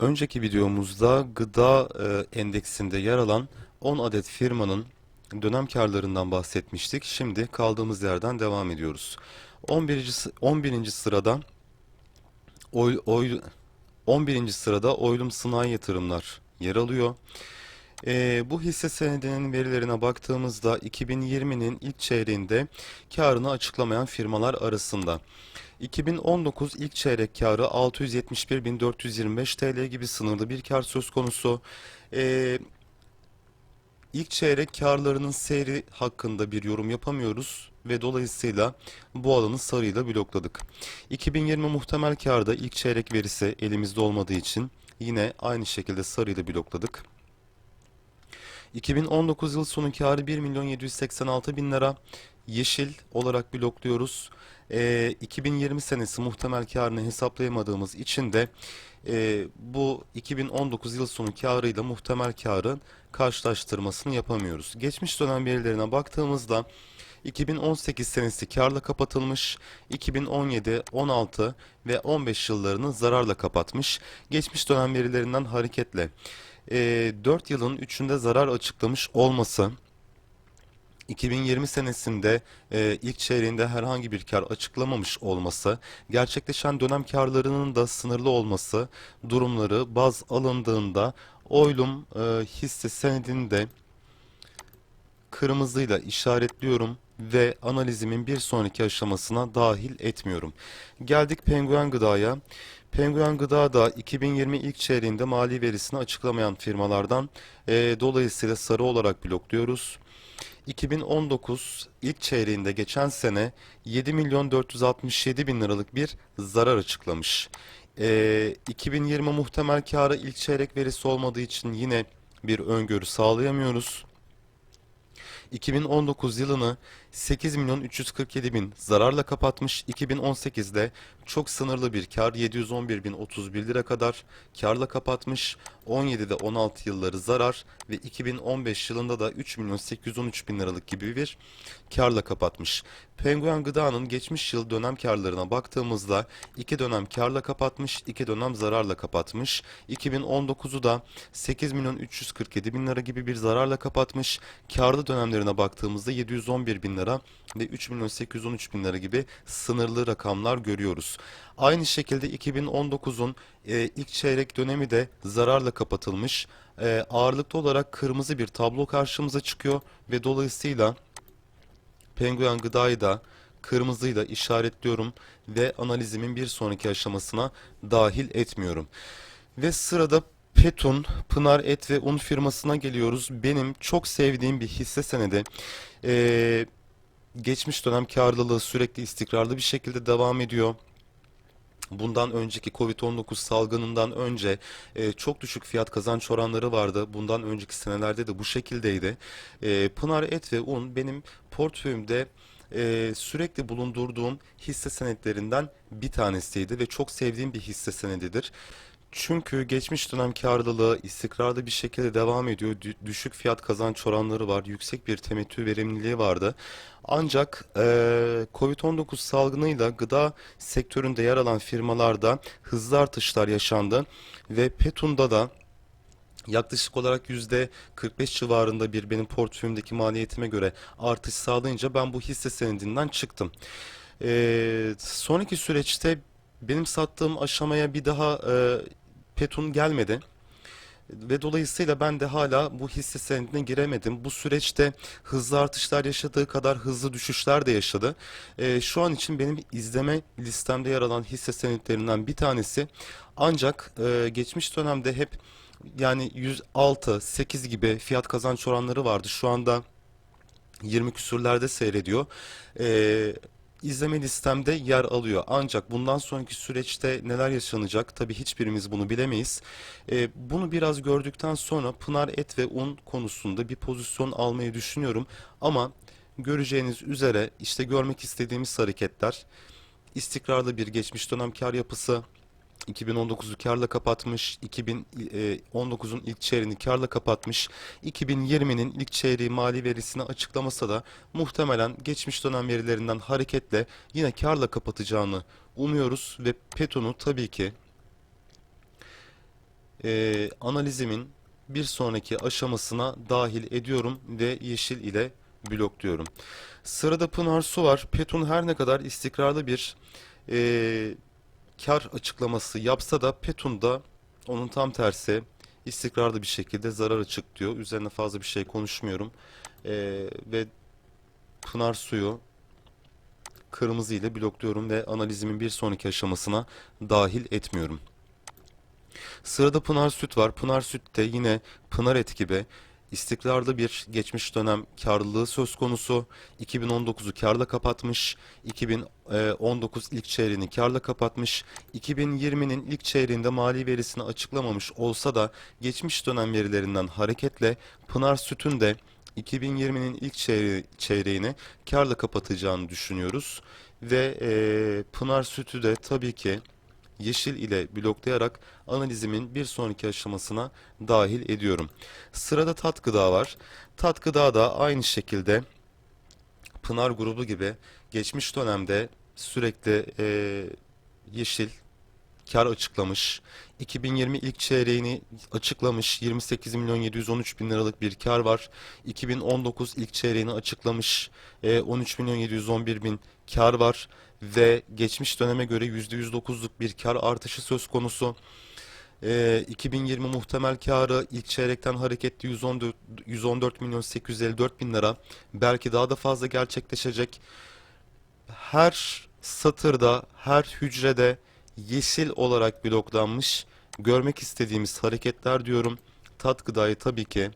Önceki videomuzda gıda e, endeksinde yer alan 10 adet firmanın dönem karlarından bahsetmiştik. Şimdi kaldığımız yerden devam ediyoruz. 11. sı- 11. sırada oy, oy, 11. sırada Oylum Sınai Yatırımlar yer alıyor. E, bu hisse senedinin verilerine baktığımızda 2020'nin ilk çeyreğinde karını açıklamayan firmalar arasında 2019 ilk çeyrek karı 671.425 TL gibi sınırlı bir kar söz konusu. Ee, ilk çeyrek karlarının seyri hakkında bir yorum yapamıyoruz ve dolayısıyla bu alanı sarıyla blokladık. 2020 muhtemel karda ilk çeyrek verisi elimizde olmadığı için yine aynı şekilde sarıyla blokladık. 2019 yıl sonu karı 1 milyon 786 bin lira. Yeşil olarak blokluyoruz. Ee, 2020 senesi muhtemel karını hesaplayamadığımız için de e, bu 2019 yıl sonu karıyla muhtemel karın karşılaştırmasını yapamıyoruz. Geçmiş dönem verilerine baktığımızda 2018 senesi karla kapatılmış, 2017, 16 ve 15 yıllarını zararla kapatmış. Geçmiş dönem verilerinden hareketle e, 4 yılın 3'ünde zarar açıklamış olması, 2020 senesinde e, ilk çeyreğinde herhangi bir kar açıklamamış olması, gerçekleşen dönem karlarının da sınırlı olması durumları baz alındığında Oylum e, hisse senedini de kırmızıyla işaretliyorum ve analizimin bir sonraki aşamasına dahil etmiyorum. Geldik Penguen Gıda'ya. Penguen Gıda da 2020 ilk çeyreğinde mali verisini açıklamayan firmalardan e, dolayısıyla sarı olarak blokluyoruz. 2019 ilk çeyreğinde geçen sene 7 milyon 467 bin liralık bir zarar açıklamış. Ee, 2020 muhtemel karı ilk çeyrek verisi olmadığı için yine bir öngörü sağlayamıyoruz. 2019 yılını 8 milyon 347 bin zararla kapatmış. 2018'de çok sınırlı bir kar 711 bin 31 lira kadar karla kapatmış. 17'de 16 yılları zarar ve 2015 yılında da 3 milyon 813 bin liralık gibi bir karla kapatmış. Penguen Gıda'nın geçmiş yıl dönem karlarına baktığımızda iki dönem karla kapatmış, iki dönem zararla kapatmış. 2019'u da 8 milyon 347 bin lira gibi bir zararla kapatmış. Karlı dönemlerine baktığımızda 711 bin lira ve 3 milyon 813 bin lira gibi sınırlı rakamlar görüyoruz. Aynı şekilde 2019'un e, ilk çeyrek dönemi de zararla kapatılmış. E, ağırlıklı olarak kırmızı bir tablo karşımıza çıkıyor ve dolayısıyla Penguen gıdayı da kırmızıyla işaretliyorum ve analizimin bir sonraki aşamasına dahil etmiyorum. Ve sırada Petun, Pınar Et ve Un firmasına geliyoruz. Benim çok sevdiğim bir hisse senedi. Ee, geçmiş dönem karlılığı sürekli istikrarlı bir şekilde devam ediyor. Bundan önceki Covid-19 salgınından önce e, çok düşük fiyat kazanç oranları vardı. Bundan önceki senelerde de bu şekildeydi. E, Pınar Et ve Un benim portföyümde e, sürekli bulundurduğum hisse senetlerinden bir tanesiydi ve çok sevdiğim bir hisse senedidir. Çünkü geçmiş dönem karlılığı istikrarlı bir şekilde devam ediyor. Dü- düşük fiyat kazanç oranları var. Yüksek bir temettü verimliliği vardı. Ancak eee Covid-19 salgınıyla gıda sektöründe yer alan firmalarda hızlı artışlar yaşandı ve Petun'da da yaklaşık olarak %45 civarında bir benim portföyümdeki maliyetime göre artış sağlayınca ben bu hisse senedinden çıktım. Eee, sonraki süreçte benim sattığım aşamaya bir daha eee Petun gelmedi. Ve dolayısıyla ben de hala bu hisse senedine giremedim. Bu süreçte hızlı artışlar yaşadığı kadar hızlı düşüşler de yaşadı. Ee, şu an için benim izleme listemde yer alan hisse senetlerinden bir tanesi. Ancak e, geçmiş dönemde hep yani 106, 8 gibi fiyat kazanç oranları vardı. Şu anda 20 küsürlerde seyrediyor. Ee, izleme listemde yer alıyor. Ancak bundan sonraki süreçte neler yaşanacak tabii hiçbirimiz bunu bilemeyiz. Ee, bunu biraz gördükten sonra Pınar Et ve Un konusunda bir pozisyon almayı düşünüyorum. Ama göreceğiniz üzere işte görmek istediğimiz hareketler istikrarlı bir geçmiş dönem kar yapısı 2019'u karla kapatmış, 2019'un ilk çeyreğini karla kapatmış, 2020'nin ilk çeyreği mali verisini açıklamasa da muhtemelen geçmiş dönem verilerinden hareketle yine karla kapatacağını umuyoruz ve Peton'u tabii ki e, analizimin bir sonraki aşamasına dahil ediyorum ve yeşil ile blokluyorum. Sırada Pınar Su var. Petun her ne kadar istikrarlı bir e, kar açıklaması yapsa da Petun da onun tam tersi istikrarlı bir şekilde zarar açık diyor. Üzerine fazla bir şey konuşmuyorum. E, ve Pınar Su'yu kırmızı ile blokluyorum ve analizimin bir sonraki aşamasına dahil etmiyorum. Sırada Pınar Süt var. Pınar Süt de yine Pınar Et gibi istikrarlı bir geçmiş dönem karlılığı söz konusu. 2019'u karla kapatmış. 2019 ilk çeyreğini karla kapatmış. 2020'nin ilk çeyreğinde mali verisini açıklamamış olsa da geçmiş dönem verilerinden hareketle Pınar Süt'ün de 2020'nin ilk çeyre- çeyreğini karla kapatacağını düşünüyoruz. Ve eee, Pınar Süt'ü de tabii ki yeşil ile bloklayarak analizimin bir sonraki aşamasına dahil ediyorum. Sırada tat gıda var. Tat gıda da aynı şekilde Pınar grubu gibi geçmiş dönemde sürekli eee, yeşil kar açıklamış. 2020 ilk çeyreğini açıklamış. 28 milyon 713 bin liralık bir kar var. 2019 ilk çeyreğini açıklamış. E, 13 milyon 711 bin kar var. Ve geçmiş döneme göre %109'luk bir kar artışı söz konusu. E, 2020 muhtemel karı ilk çeyrekten hareketli 114, 114 milyon 854 bin lira. Belki daha da fazla gerçekleşecek her satırda, her hücrede yeşil olarak bloklanmış görmek istediğimiz hareketler diyorum. Tat gıdayı tabii ki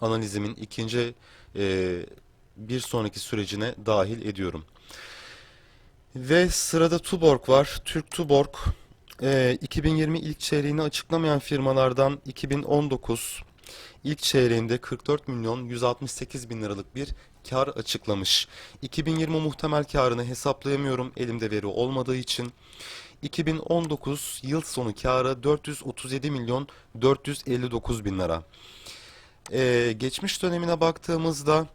analizimin ikinci e, bir sonraki sürecine dahil ediyorum. Ve sırada Tuborg var. Türk Tuborg e, 2020 ilk çeyreğini açıklamayan firmalardan 2019 ilk çeyreğinde 44 milyon 168 bin liralık bir kar açıklamış. 2020 muhtemel karını hesaplayamıyorum elimde veri olmadığı için. 2019 yıl sonu karı 437 milyon 459 bin lira. Ee, geçmiş dönemine baktığımızda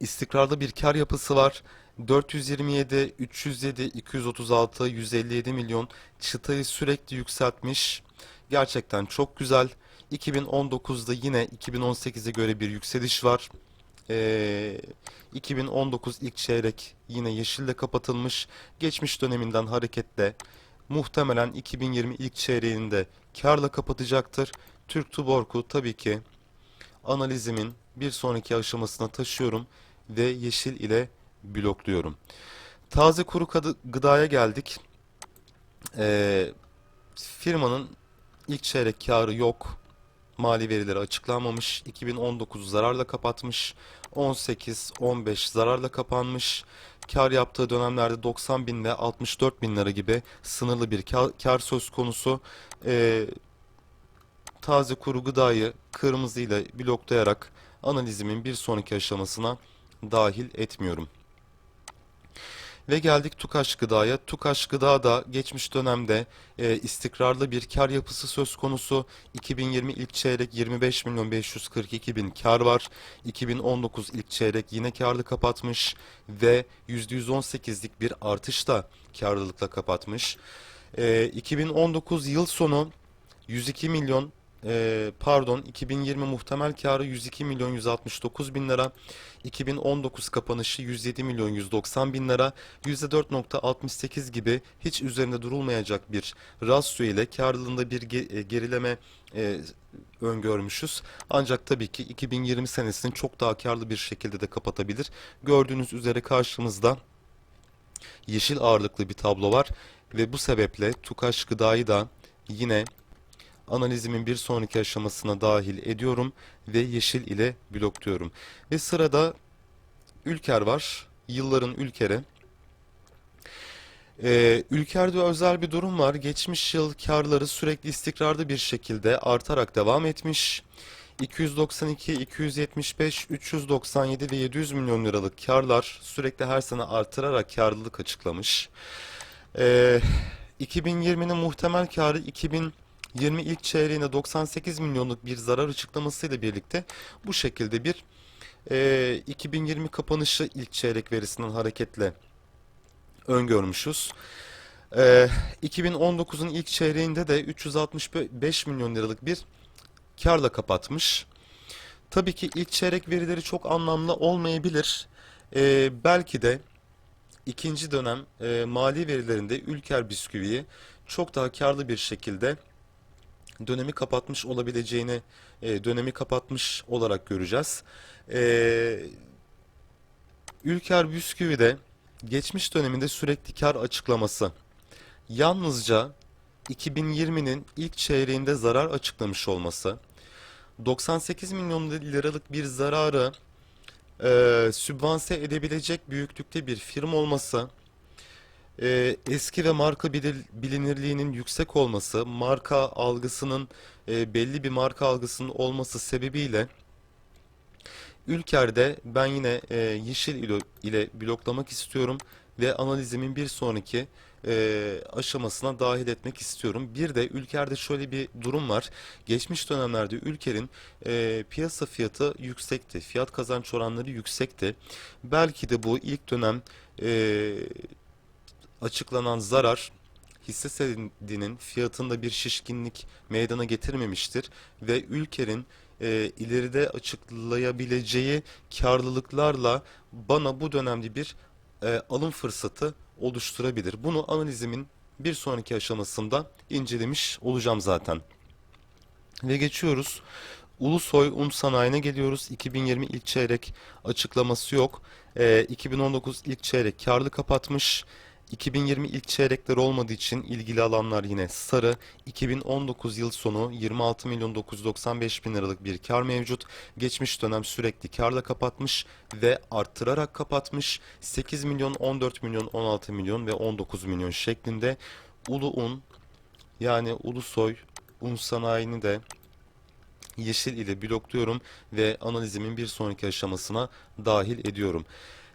istikrarlı bir kar yapısı var. 427, 307, 236, 157 milyon çıtayı sürekli yükseltmiş. Gerçekten çok güzel. 2019'da yine 2018'e göre bir yükseliş var. Ee, 2019 ilk çeyrek yine yeşille kapatılmış. Geçmiş döneminden hareketle muhtemelen 2020 ilk çeyreğinde karla kapatacaktır. Türk Tuborg'u tabii ki analizimin bir sonraki aşamasına taşıyorum ve yeşil ile blokluyorum. Taze kuru gıdaya geldik. Ee, firmanın ilk çeyrek karı yok. Mali verileri açıklanmamış. 2019 zararla kapatmış. 18, 15 zararla kapanmış. Kar yaptığı dönemlerde 90 bin ve 64 bin lira gibi sınırlı bir kar, kar söz konusu. Ee, taze kuru gıdayı kırmızı ile bloklayarak analizimin bir sonraki aşamasına dahil etmiyorum. Ve geldik Tukaş Gıda'ya. Tukaş Gıda da geçmiş dönemde e, istikrarlı bir kar yapısı söz konusu. 2020 ilk çeyrek 25 milyon 542 bin kar var. 2019 ilk çeyrek yine karlı kapatmış ve %118'lik bir artışla karlılıkla kapatmış. E, 2019 yıl sonu 102 milyon e, pardon 2020 muhtemel karı 102 milyon 169 bin lira 2019 kapanışı 107 milyon 190 bin lira %4.68 gibi hiç üzerinde durulmayacak bir rasyo ile karlılığında bir ge- e, gerileme e, öngörmüşüz. Ancak tabii ki 2020 senesini çok daha karlı bir şekilde de kapatabilir. Gördüğünüz üzere karşımızda yeşil ağırlıklı bir tablo var ve bu sebeple Tukaş Gıda'yı da yine analizimin bir sonraki aşamasına dahil ediyorum ve yeşil ile blokluyorum. Ve sırada Ülker var. Yılların Ülker'i. Ee, Ülker'de özel bir durum var. Geçmiş yıl karları sürekli istikrarlı bir şekilde artarak devam etmiş. 292, 275, 397 ve 700 milyon liralık karlar sürekli her sene artırarak karlılık açıklamış. Ee, 2020'nin muhtemel karı 2020 ilk çeyreğinde 98 milyonluk bir zarar açıklamasıyla birlikte bu şekilde bir e, 2020 kapanışı ilk çeyrek verisinden hareketle öngörmüşüz. Ee, 2019'un ilk çeyreğinde de 365 milyon liralık bir karla kapatmış. Tabii ki ilk çeyrek verileri çok anlamlı olmayabilir. Ee, belki de ikinci dönem e, mali verilerinde Ülker Bisküvi'yi çok daha karlı bir şekilde dönemi kapatmış olabileceğini, e, dönemi kapatmış olarak göreceğiz. Ee, Ülker Bisküvi'de geçmiş döneminde sürekli kar açıklaması yalnızca 2020'nin ilk çeyreğinde zarar açıklamış olması, 98 milyon liralık bir zararı e, sübvanse edebilecek büyüklükte bir firma olması, e, eski ve marka bilinirliğinin yüksek olması, marka algısının e, belli bir marka algısının olması sebebiyle Ülker'de ben yine e, yeşil ile, ile bloklamak istiyorum ve analizimin bir sonraki e, aşamasına dahil etmek istiyorum. Bir de Ülker'de şöyle bir durum var. Geçmiş dönemlerde Ülker'in e, piyasa fiyatı yüksekti. Fiyat kazanç oranları yüksekti. Belki de bu ilk dönem e, açıklanan zarar hisse senedinin fiyatında bir şişkinlik meydana getirmemiştir ve Ülker'in e, ileride açıklayabileceği karlılıklarla bana bu dönemde bir e, alım fırsatı oluşturabilir. Bunu analizimin bir sonraki aşamasında incelemiş olacağım zaten. Ve geçiyoruz. Ulusoy Un Sanayi'ne geliyoruz. 2020 ilk çeyrek açıklaması yok. Ee, 2019 ilk çeyrek karlı kapatmış. 2020 ilk çeyrekler olmadığı için ilgili alanlar yine sarı. 2019 yıl sonu 26 milyon 995 bin liralık bir kar mevcut. Geçmiş dönem sürekli karla kapatmış ve arttırarak kapatmış. 8 milyon, 14 milyon, 16 milyon ve 19 milyon şeklinde. Ulu Un yani Ulusoy Un Sanayi'ni de yeşil ile blokluyorum ve analizimin bir sonraki aşamasına dahil ediyorum.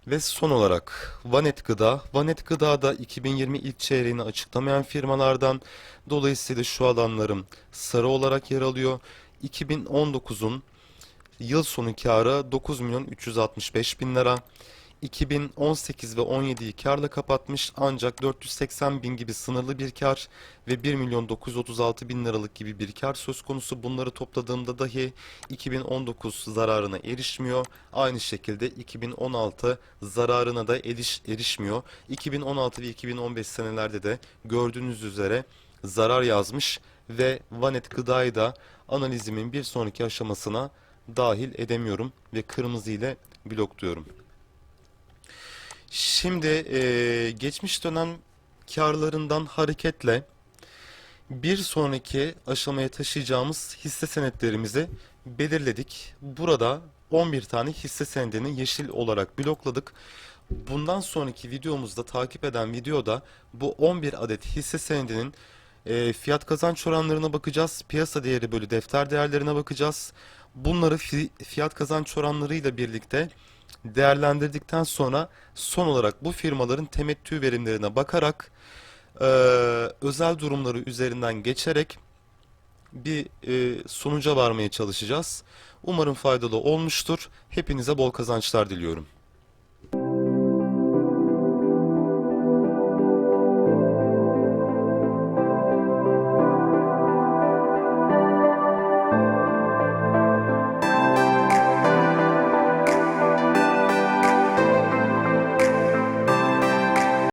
Ve son olarak Vanet Gıda. Vanet Gıda da 2020 ilk çeyreğini açıklamayan firmalardan. Dolayısıyla şu alanlarım sarı olarak yer alıyor. 2019'un Yıl sonu karı 9 milyon 365 bin lira. 2018 ve 17'yi karla kapatmış ancak 480 bin gibi sınırlı bir kar ve 1 milyon 936 bin liralık gibi bir kar söz konusu. Bunları topladığımda dahi 2019 zararına erişmiyor. Aynı şekilde 2016 zararına da eriş, erişmiyor. 2016 ve 2015 senelerde de gördüğünüz üzere zarar yazmış ve Vanet Gıda'yı da analizimin bir sonraki aşamasına dahil edemiyorum ve kırmızı ile blokluyorum. Şimdi eee, geçmiş dönem karlarından hareketle bir sonraki aşamaya taşıyacağımız hisse senetlerimizi belirledik. Burada 11 tane hisse senedini yeşil olarak blokladık. Bundan sonraki videomuzda takip eden videoda bu 11 adet hisse senedinin e, fiyat kazanç oranlarına bakacağız. Piyasa değeri bölü defter değerlerine bakacağız. Bunları fi- fiyat kazanç oranlarıyla birlikte değerlendirdikten sonra son olarak bu firmaların temettü verimlerine bakarak e, özel durumları üzerinden geçerek bir e, sonuca varmaya çalışacağız. Umarım faydalı olmuştur. Hepinize bol kazançlar diliyorum.